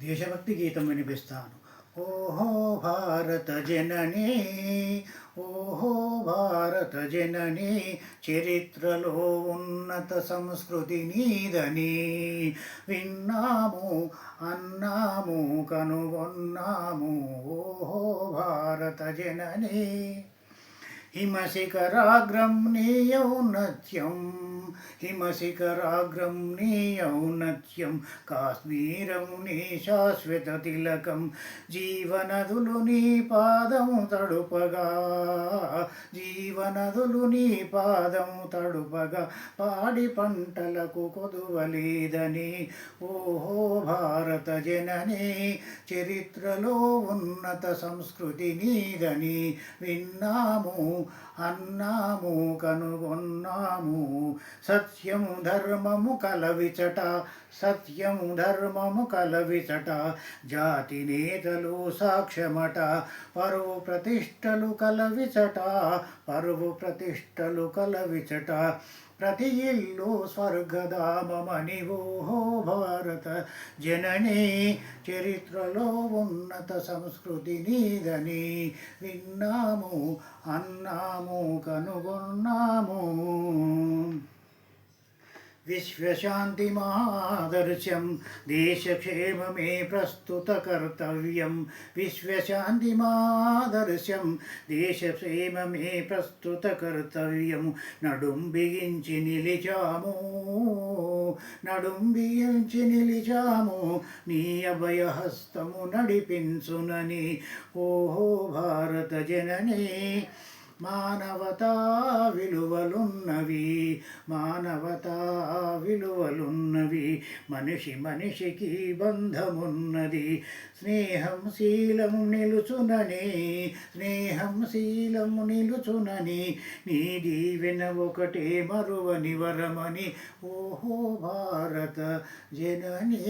దేశభక్తి గీతం వినిపిస్తాను. ఓహో భారత జనని ఓహో భారత జనని చరిత్రలో ఉన్నత సంస్కృతి నీదని విన్నాము అన్నాము కనుగొన్నాము. ఓహో భారత జనని. హిమశిఖరాగ్రం నీ హిమశిఖరాగ్రం నీ కాశ్మీరం నీ శాశ్వత తిలకం జీవనదులు నీ పాదం తడుపగా జీవనదులు నీ పాదం తడుపగా పాడి పంటలకు కొదువలేదని ఓహో భారత జనని చరిత్రలో ఉన్నత సంస్కృతి నీదని విన్నాము అన్నాము కనుగొన్నాము. సత్యము ధర్మము కలవిచట సత్యము ధర్మము కలవిచట. జాతి నేతలు సాక్ష్యమట పరువు ప్రతిష్టలు కలవిచట పరువు ప్రతిష్టలు కలవిచట. ప్రతి ఇల్లు స్వర్గధామమని ఓహో భారత జనని చరిత్రలో ఉన్నత సంస్కృతి నీదని విన్నాము అన్నాము కనుగొన్నాము. విశ్వశాంతి మహాదర్శం దేశక్షేమమే ప్రస్తుత కర్తవ్యం. విశ్వశాంతి మహాదర్శం దేశక్షేమమే ప్రస్తుత కర్తవ్యం. నడుం బిగించి నిలిచాము. నడుంబియించి నిలిచాము నీ అభయహస్తము నడిపించునని. ఓహో భారత జనని మానవతా విలువలున్నవి మానవతా విలువ మనిషి మనిషికి బంధమున్నది. స్నేహం శీలము నిలుచునని స్నేహం శీలము నిలుచునని నీ దీవెన ఒకటే మరువని వరమని ఓహో భారత జననీ.